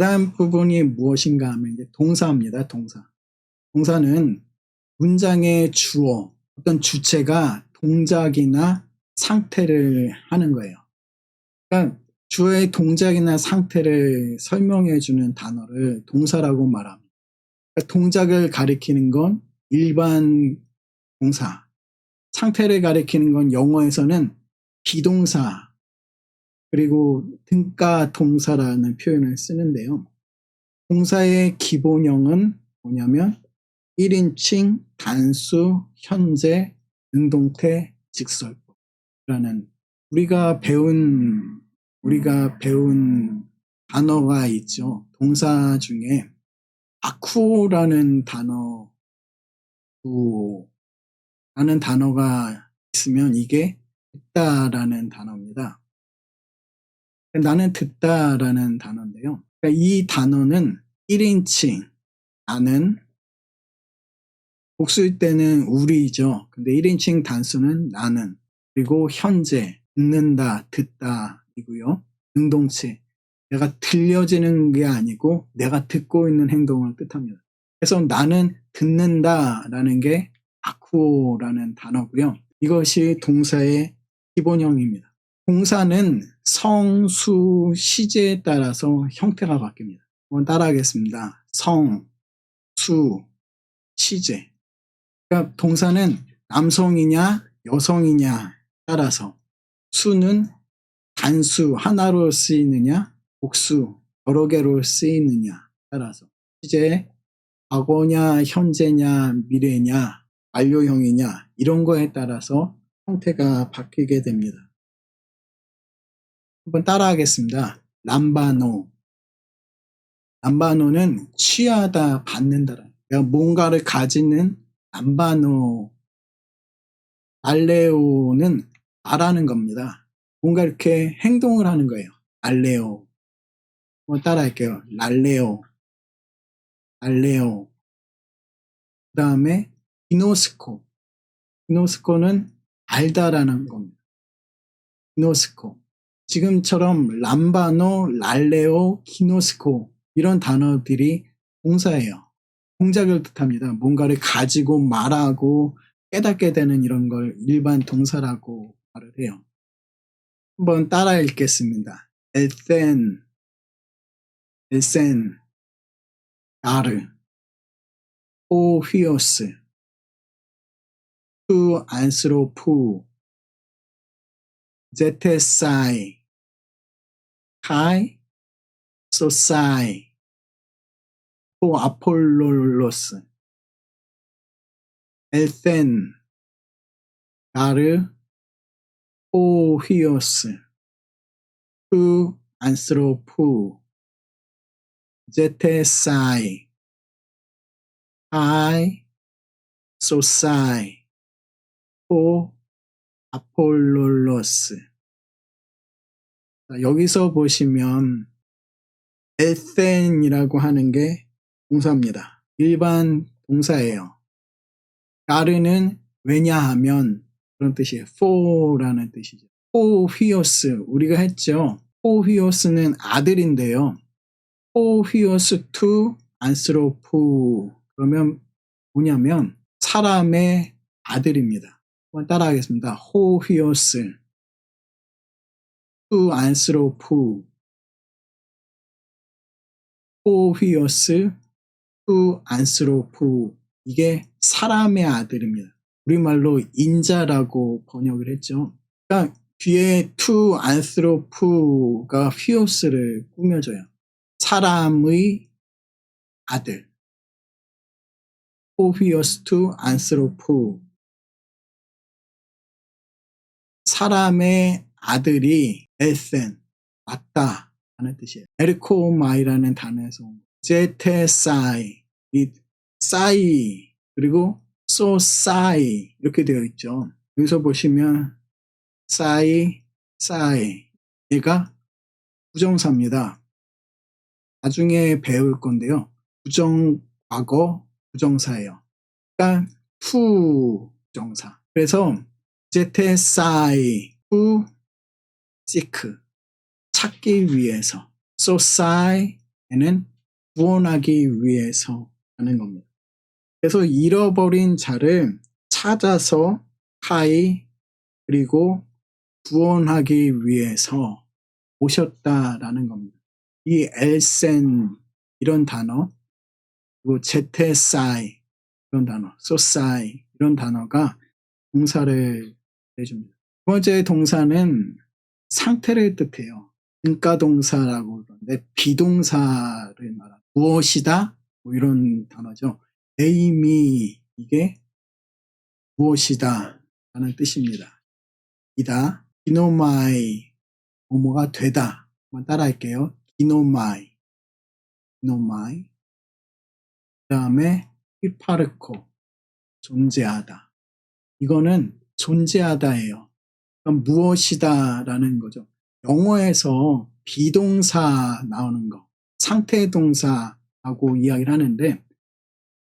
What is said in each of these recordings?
그 다음 부분이 무엇인가 하면 이제 동사입니다. 동사. 동사는 문장의 주어, 어떤 주체가 동작이나 상태를 하는 거예요. 그러니까 주어의 동작이나 상태를 설명해 주는 단어를 동사라고 말합니다. 그러니까 동작을 가리키는 건 일반 동사, 상태를 가리키는 건 영어에서는 비동사, 그리고 등가 동사라는 표현을 쓰는데요. 동사의 기본형은 뭐냐면 1인칭, 단수, 현재, 능동태, 직설법라는 우리가 배운 우리가 배운 단어가 있죠. 동사 중에 아쿠라는 단어 라는 단어가 있으면 이게 있다라는 단어입니다. 나는 듣다라는 단어인데요. 그러니까 이 단어는 1인칭, 나는, 복수일 때는 우리죠. 근데 1인칭 단수는 나는, 그리고 현재, 듣는다, 듣다이고요. 능동체, 내가 들려지는 게 아니고 내가 듣고 있는 행동을 뜻합니다. 그래서 나는 듣는다라는 게 아쿠오라는 단어고요. 이것이 동사의 기본형입니다. 동사는 성 수 시제에 따라서 형태가 바뀝니다. 한번 따라하겠습니다. 성, 수, 시제. 그러니까 동사는 남성이냐 여성이냐 따라서 수는 단수 하나로 쓰이느냐 복수 여러 개로 쓰이느냐 따라서 시제 과거냐 현재냐 미래냐 완료형이냐 이런 거에 따라서 형태가 바뀌게 됩니다. 한번 따라하겠습니다. 람바노. 람바노는 취하다, 받는다. 그러니까 뭔가를 가지는 람바노. 알레오는 말하는 겁니다. 뭔가 이렇게 행동을 하는 거예요. 알레오. 한번 따라할게요. 랄레오. 알레오. 그 다음에 이노스코. 이노스코는 알다라는 겁니다. 이노스코. 지금처럼 람바노, 랄레오, 키노스코 이런 단어들이 동사예요. 동작을 뜻합니다. 뭔가를 가지고 말하고 깨닫게 되는 이런 걸 일반 동사라고 말을 해요. 한번 따라 읽겠습니다. 엘센, 엘센, 아르, 오휘오스, 투 안스로푸, 제테사이, high society for Apollolos, Elthen, Garu, Ohios, Tu Anthropu, Jetesai, High Society for Apollolos. 여기서 보시면 에센이라고 하는 게 동사입니다. 일반 동사예요. 가르는 왜냐하면 그런 뜻이에요. for라는 뜻이죠. 포휘오스 우리가 했죠. 포휘오스는 아들인데요. 포휘오스 투 안스로프 그러면 뭐냐면 사람의 아들입니다. 한번 따라하겠습니다. 호휘오스 푸 안스로프 포휘어스 푸 안스로프 이게 사람의 아들입니다. 우리말로 인자라고 번역을 했죠. 그러니까 뒤에 투 안스로프가 휘오스를 꾸며줘요. 사람의 아들. 포휘어스 투 안스로프 사람의 아들이 에센, 맞다 하는 뜻이에요. 에르코마이라는 단어에서 제테사이, 이 사이 그리고 소사이 이렇게 되어 있죠. 여기서 보시면 사이, 사이 얘가 부정사입니다. 나중에 배울 건데요. 부정 과거 부정사예요. 그러니까 투 부정사. 그래서 제테사이 투 seek 찾기 위해서 so sigh 얘는 구원하기 위해서 하는 겁니다. 그래서 잃어버린 자를 찾아서 카이 그리고 구원하기 위해서 오셨다라는 겁니다. 이 엘센 이런 단어 그리고 제테사이 이런 단어, 소사이 이런 단어가 동사를 내줍니다. 두 번째 동사는 상태를 뜻해요. 인가 동사라고 그러는데 비동사를 말합니다. 무엇이다? 뭐 이런 단어죠. 에이미 이게 무엇이다 라는 뜻입니다. 이다. 기노마이 뭐뭐가 되다. 한번 따라할게요. 기노마이 기노마이 그 다음에 히파르코 존재하다. 이거는 존재하다예요. 무엇이다라는 거죠. 영어에서 비동사 나오는 거, 상태 동사하고 이야기를 하는데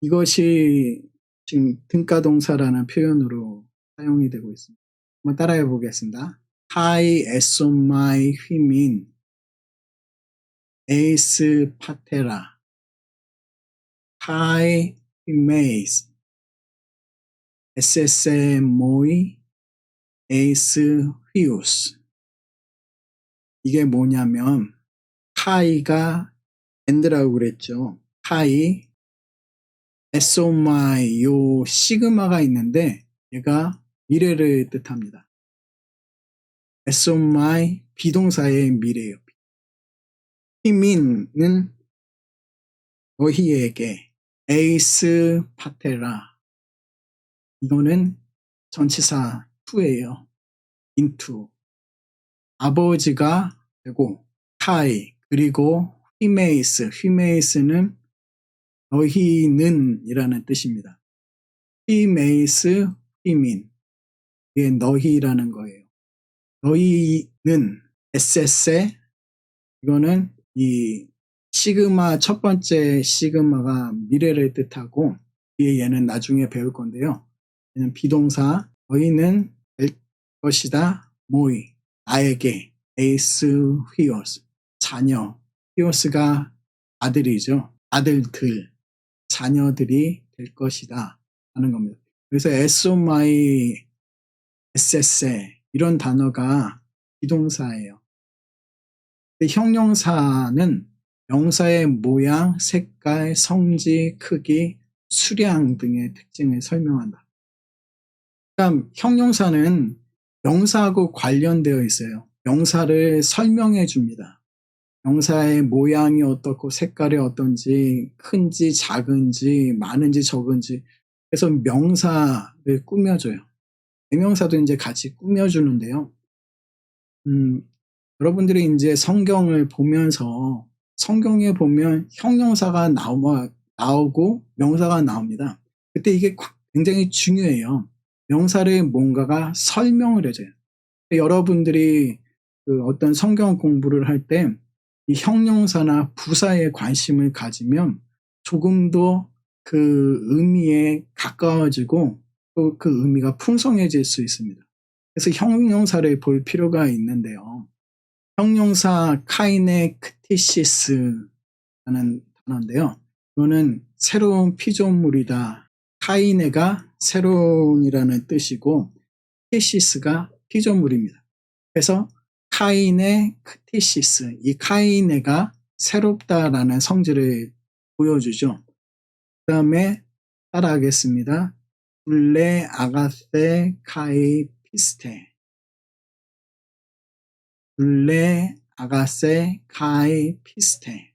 이것이 지금 등가동사라는 표현으로 사용이 되고 있습니다. 한번 따라해 보겠습니다. 하이 에소 마이 휘민 에이스 파테라 하이 히메이스 에세세 모이 에이스 휘우스 이게 뭐냐면 카이가 엔드라고 그랬죠. 카이 에소마이 요 시그마가 있는데 얘가 미래를 뜻합니다. 에소마이 비동사의 미래예요. 히민은 너희에게 에이스 파테라 이거는 전치사 투예요. 인투 아버지가 되고 카이 그리고 휘메이스 휘메이스는 너희는 이라는 뜻입니다. 휘메이스 휘민 이게 너희라는 거예요. 너희는 SS에 이거는 이 시그마 첫 번째 시그마가 미래를 뜻하고 뒤에 얘는 나중에 배울 건데요. 얘는 비동사 너희는 될 것이다 모이 나에게 에이스 휘어스 자녀 휘어스가 아들이죠. 아들들 자녀들이 될 것이다 하는 겁니다. 그래서 에소마이 에세세 이런 단어가 비동사예요. 형용사는 명사의 모양, 색깔, 성질, 크기, 수량 등의 특징을 설명한다. 그러니까 형용사는 명사하고 관련되어 있어요. 명사를 설명해 줍니다. 명사의 모양이 어떻고 색깔이 어떤지 큰지 작은지 많은지 적은지 그래서 명사를 꾸며줘요. 대명사도 이제 같이 꾸며주는데요. 음, 여러분들이 이제 성경을 보면서 성경에 보면 형용사가 나오, 나오고 명사가 나옵니다. 그때 이게 굉장히 중요해요. 명사를 뭔가가 설명을 해줘요. 여러분들이 그 어떤 성경 공부를 할 때 이 형용사나 부사에 관심을 가지면 조금 더 그 의미에 가까워지고 또 그 의미가 풍성해질 수 있습니다. 그래서 형용사를 볼 필요가 있는데요. 형용사 카이네 크티시스라는 단어인데요. 이거는 새로운 피조물이다. 카이네가 새로운이라는 뜻이고 크티시스가 피조물입니다. 그래서 카이네 크티시스, 이 카이네가 새롭다라는 성질을 보여주죠. 그 다음에 따라하겠습니다. 블레 아가세 카이 피스테 블레 아가세 카이 피스테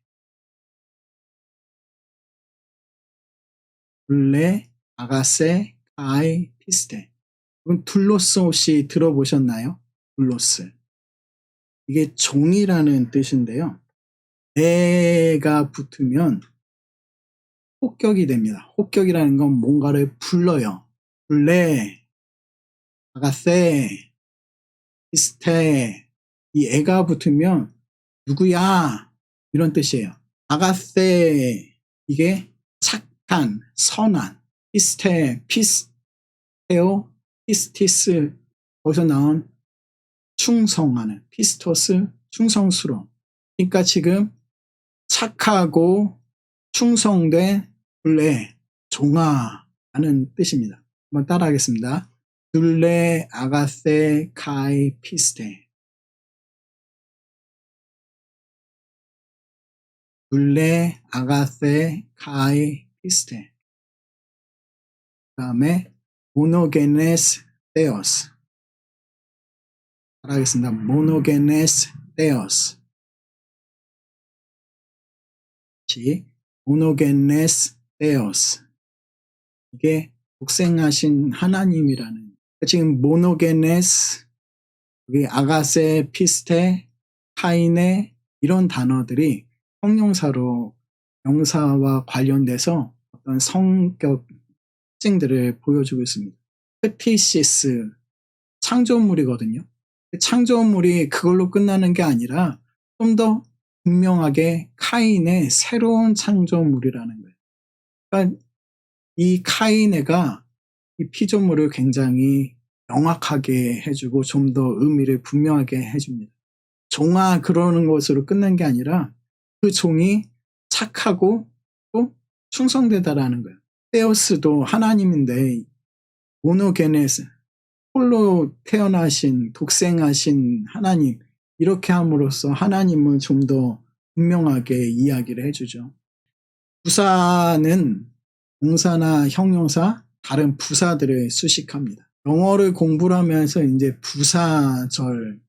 블레 아가세 카이 피스테 그럼 둘로스 혹시 들어보셨나요? 둘로스 이게 종이라는 뜻인데요. 에가 붙으면 혹격이 됩니다. 혹격이라는 건 뭔가를 불러요. 블레 아가세 피스테 이 애가 붙으면 누구야 이런 뜻이에요. 아가세 이게 착한 선한 피스테 피스테오 피스티스 거기서 나온 충성하는 피스토스 충성스러움 그러니까 지금 착하고 충성된 둘레 종아라는 뜻입니다. 한번 따라하겠습니다. 둘레 아가세 카이 피스테 둘레 아가세 카이 피스테 그 다음에 모노게네스 테오스. 따라하겠습니다. 모노게네스 테오스. 시 모노게네스 테오스. 이게 독생하신 하나님이라는 지금 모노게네스 여기 아가세 피스테 카이네 이런 단어들이 형용사로 명사와 관련돼서 어떤 성격 특징들을 보여주고 있습니다. 페티시스 창조물이거든요. 창조물이 그걸로 끝나는 게 아니라 좀 더 분명하게 카인의 새로운 창조물이라는 거예요. 그러니까 이 카이네가 이 피조물을 굉장히 명확하게 해주고 좀 더 의미를 분명하게 해줍니다. 종아 그러는 것으로 끝난 게 아니라 그 종이 착하고 또 충성되다라는 거예요. 테오스도 하나님인데 모노게네스 홀로 태어나신 독생하신 하나님 이렇게 함으로써 하나님은 좀더 분명하게 이야기를 해주죠. 부사는 동사나 형용사 다른 부사들을 수식합니다. 영어를 공부를 하면서 이제 부사절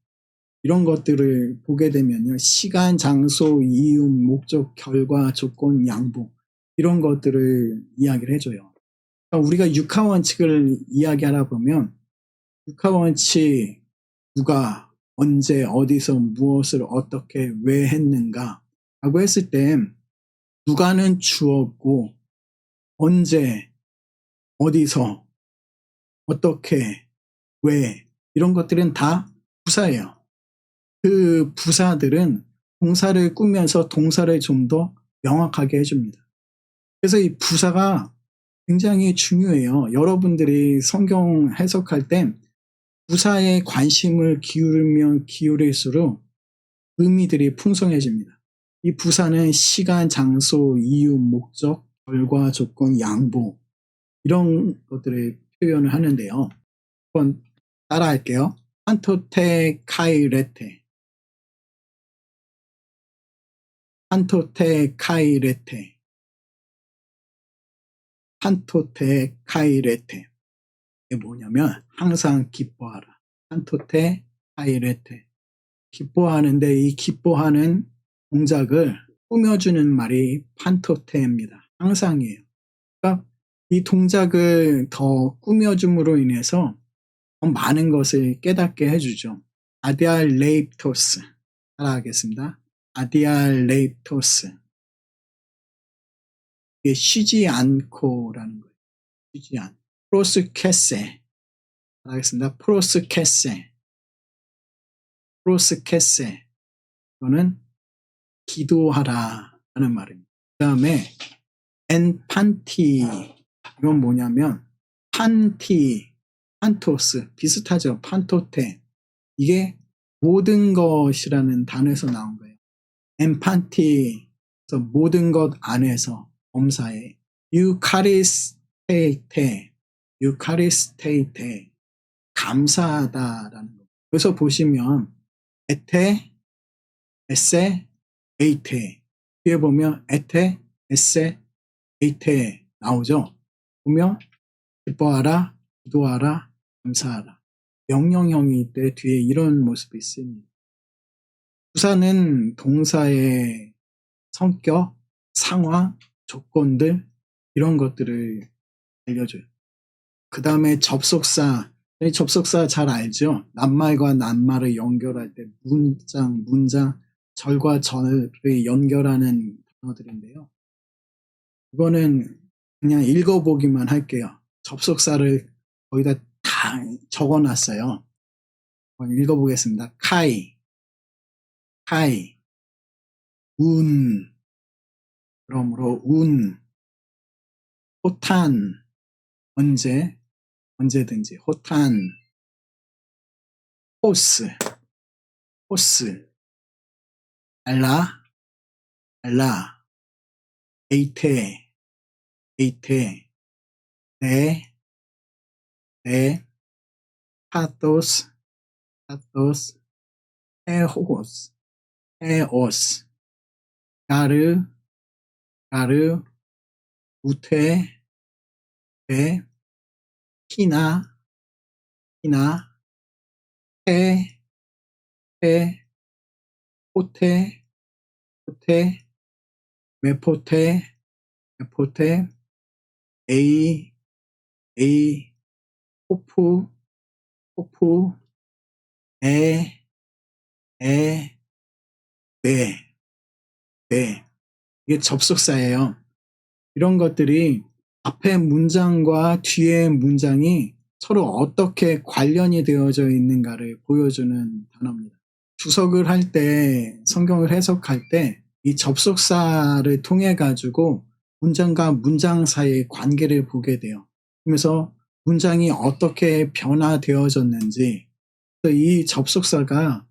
이런 것들을 보게 되면요. 시간, 장소, 이유, 목적, 결과, 조건, 양보 이런 것들을 이야기를 해줘요. 그러니까 우리가 육하 원칙을 이야기하다 보면 육하 원칙 누가 언제 어디서 무엇을 어떻게 왜 했는가 라고 했을 때 누가는 주었고 언제 어디서 어떻게 왜 이런 것들은 다 부사예요. 그 부사들은 동사를 꾸면서 동사를 좀 더 명확하게 해줍니다. 그래서 이 부사가 굉장히 중요해요. 여러분들이 성경 해석할 때 부사에 관심을 기울이면 기울일수록 의미들이 풍성해집니다. 이 부사는 시간, 장소, 이유, 목적, 결과, 조건, 양보 이런 것들을 표현을 하는데요. 한번 따라할게요. 판토테 카이레테 판토테 카이레테 판토테 카이레테 이게 뭐냐면 항상 기뻐하라 판토테 카이레테 기뻐하는데 이 기뻐하는 동작을 꾸며주는 말이 판토테입니다. 항상이에요. 그러니까 이 동작을 더 꾸며줌으로 인해서 더 많은 것을 깨닫게 해주죠. 아디알 레이프토스 따라하겠습니다. 아디알 레이프토스 쉬지 않고라는 거예요. 쉬지 않. 프로스케세 따라하겠습니다. 프로스케세 프로스케세 이거는 기도하라 하는 말입니다. 그 다음에 엔판티 이건 뭐냐면 판티, 판토스 비슷하죠. 판토테 이게 모든 것이라는 단어에서 나온 거예요. 엔판티 모든 것 안에서 범사에 유카리스테이테 유카리스테이테 감사하다라는 거. 그래서 보시면 에테 에세 에이테 뒤에 보면 에테 에세 에이테 나오죠. 보면 기뻐하라, 기도하라, 감사하라. 명령형이 때 뒤에 이런 모습이 있습니다. 부사는 동사의 성격, 상황, 조건들 이런 것들을 알려줘요. 그 다음에 접속사, 접속사 잘 알죠? 낱말과 낱말을 연결할 때 문장, 문장, 절과 절을 연결하는 단어들인데요. 이거는 그냥 읽어보기만 할게요. 접속사를 거기다 다 적어놨어요. 읽어보겠습니다. 카이, 카이, 운, 그러므로 운, 호탄, 언제, 언제든지, 호탄, 호스, 호스, 알라, 달라, 에이테, 에이테, 네, 네, 파토스, 파토스, 에호스, 에오스, 가르, 가르, 우테, 배, 키나, 키나, 해, 해, 호테, 호테, 메포테, 메포테, 에이, 에이, 호프, 호프, 에, 에, 네, 네. 이게 접속사예요. 이런 것들이 앞에 문장과 뒤에 문장이 서로 어떻게 관련이 되어져 있는가를 보여주는 단어입니다. 주석을 할 때, 성경을 해석할 때, 이 접속사를 통해 가지고 문장과 문장 사이의 관계를 보게 돼요. 그러면서 문장이 어떻게 변화되어졌는지, 또이 접속사가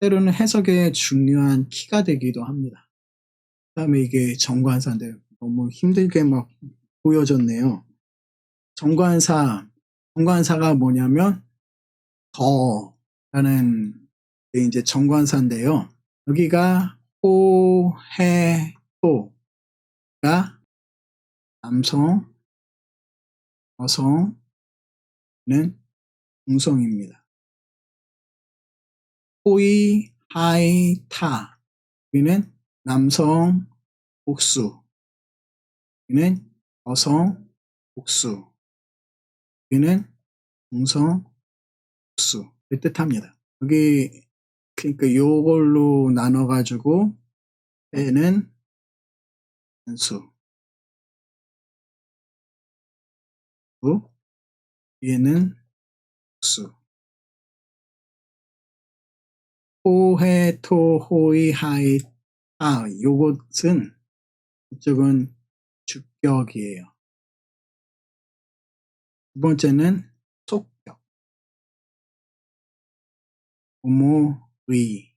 때로는 해석에 중요한 키가 되기도 합니다. 그 다음에 이게 정관사인데 너무 힘들게 막 보여졌네요. 정관사, 정관사가 뭐냐면 더라는 게 이제 정관사인데요. 여기가 호, 해, 토가 남성, 여성은 중성입니다. 호이, 하이, 타. 여기는 남성, 복수. 여기는 여성, 복수. 여기는 중성, 복수를 뜻합니다. 여기 그러니까 요걸로 나눠 가지고 에는 단수, 얘는 복수. 호해, 토, 호이, 하이, 아, 요것은 이쪽은 주격이에요. 두 번째는 속격. 부모, 의.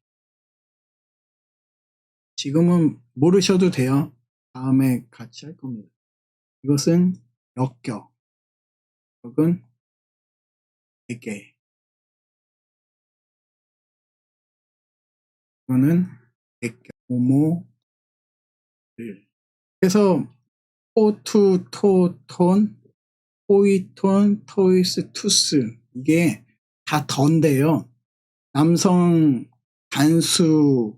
지금은 모르셔도 돼요. 다음에 같이 할 겁니다. 이것은 역격. 역은 에게. 이거는 액격, 모모를. 그래서 포투, 토, 톤, 포이톤, 토이스, 투스 이게 다 던데요. 남성 단수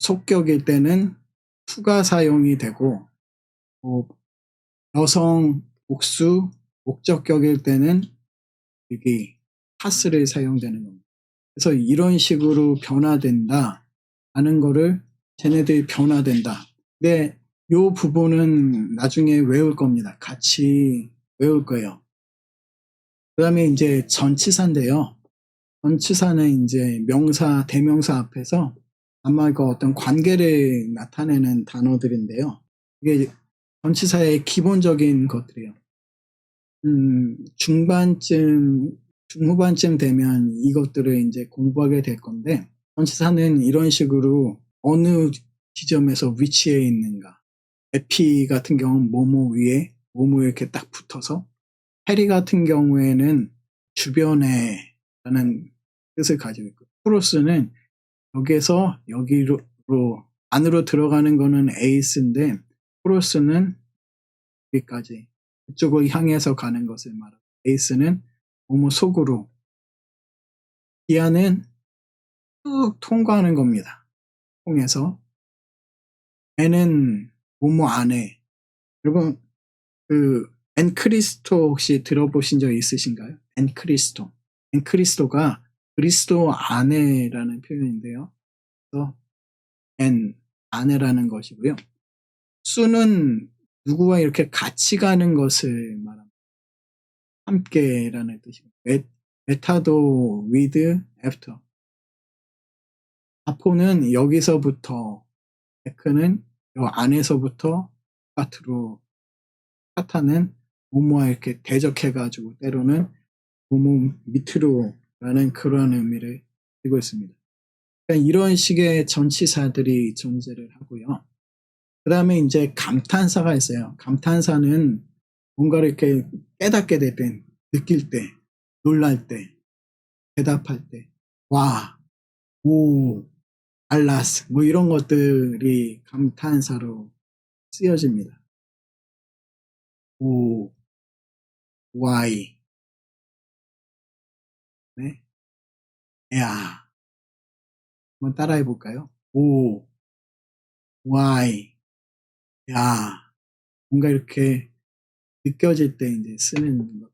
속격일 때는 투가 사용이 되고 어, 여성 복수 목적격일 때는 여기 파스를 사용되는 겁니다. 그래서 이런 식으로 변화된다 하는 거를 쟤네들이 변화된다. 근데 요 부분은 나중에 외울 겁니다. 같이 외울 거예요. 그 다음에 이제 전치사인데요. 전치사는 이제 명사, 대명사 앞에서 아마 그 어떤 관계를 나타내는 단어들인데요. 이게 전치사의 기본적인 것들이에요. 음, 중반쯤, 중후반쯤 되면 이것들을 이제 공부하게 될 건데, 전치사는 이런 식으로 어느 지점에서 위치해 있는가. 에피 같은 경우는 모모 위에, 모모 이렇게 딱 붙어서, 해리 같은 경우에는 주변에 라는 뜻을 가지고 있고, 프로스는 여기에서 여기로 안으로 들어가는 거는 에이스인데, 프로스는 여기까지 그쪽을 향해서 가는 것을 말하고 에이스는 모모 속으로 기아는 쭉 통과하는 겁니다. 통해서 애는 모모 안에 여러분 그 엔크리스토 혹시 들어보신 적 있으신가요? 엔크리스토 엔크리스토가 그리스도 안에라는 표현인데요. 그래서 엔 안에라는 것이고요. 수는 누구와 이렇게 같이 가는 것을 말합니다. 함께라는 뜻입니다. 메, 메타도 with after. 아포는 여기서부터 에크는 요 안에서부터 바깥으로 카타는 모모와 이렇게 대적해가지고 때로는 모모 밑으로 라는 그러한 의미를 띠고 있습니다. 그러니까 이런 식의 전치사들이 존재를 하고요. 그 다음에 이제 감탄사가 있어요. 감탄사는 뭔가 이렇게 깨닫게 될 때, 느낄 때, 놀랄 때, 대답할 때, 와, 오, 알라스, 뭐 이런 것들이 감탄사로 쓰여집니다. 오, 와이, 네, 야, 한번 따라해 볼까요? 오, 와이, 야, 뭔가 이렇게 느껴질 때 이제 쓰는 것